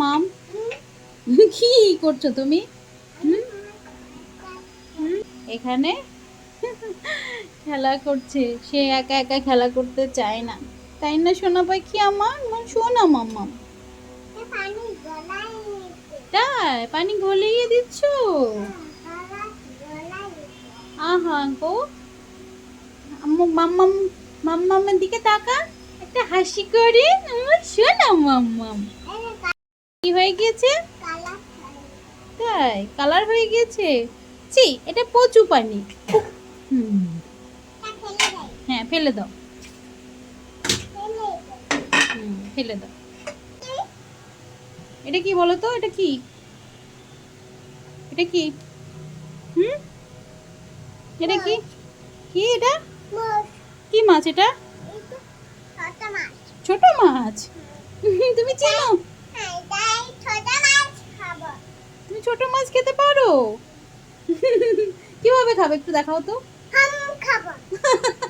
মাম? কি করছ তুমি? এখানে? খেলা করছে। সে একা একা খেলা করতে চায় না। তাই না, সোনা পাখি আমার? সোনা মাম্মা। তাই? পানি গলিয়ে দিচ্ছ? আহা গো মাম্মাম, মাম্মামের দিকে তাকা একটা হাসি করে। আমার সোনা মাম্মাম। হয়ে গিয়েছে? তাই কালার হয়ে গিয়েছে? ছি এটা কচু পানি। হ্যাঁ ফেলে দাও। ফেলে দাও। এটা কি বলো তো? এটা কি? এটা কি? হুম? এটা কি? কি এটা? কি মাছ এটা? ছোট মাছ? তুমি চেনো তুমি ছোট মাছ খেতে পারো? কীভাবে খাবে একটু দেখাও তো।